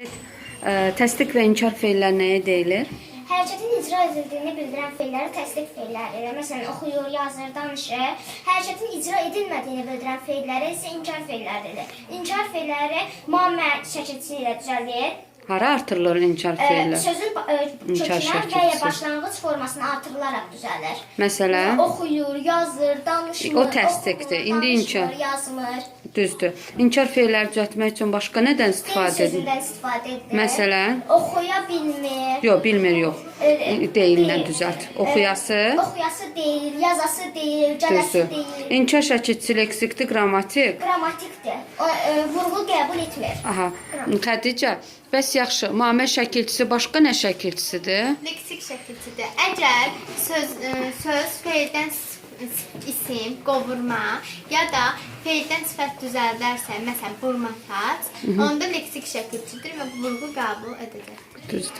Ə, Təsdiq və inkar feillər nəyə deyilir? Hərəkətin icra edildiyini bildirən feilləri təsdiq feilləridir. Məsələn, oxuyur, yazır, danışır. Hərəkətin icra edilmədiyini bildirən feilləri isə inkar feilləridir. İnkar feilləri mamə şəkilçisi ilə düzəlir. Hara artırılır inkar Ə, feillər? Sözün ə, İnkar kökünə və ya şəkilçisi. başlanğıc formasına artırılaraq düzəlir. Məsələn, Oxuyur, yazır, danışmır. O təsdiqdir. oxumur, İndi danışmır, inkar. yazmır. Düzdür. İnkar feilləri düzəltmək üçün başqa nədən istifadə sözündən istifadə edilir. Məsələn? Oxuya bilmir. Yox, bilmir yox. Ə, Deyillə deyil. düzəlt. Oxuyası Oxuyası deyil, yazası deyil, gələsi düzdür. deyil. İnkar şəkilçisi leksikdir, qrammatik. Qrammatikdir. O, ə, vurğu qəbul etmir. Aha. Xədicə, bəs yaxşı, mamə şəkilçisi başqa nə şəkilçisidir? Leksik şəkilçidir. Əgər söz ə, söz feildən isim, qovurma ya da feildən sifət düzəldərsə, məsələn, burma saç, onda leksik şəkilçidir və vurğu qəbul edəcəkdir. Düzdür.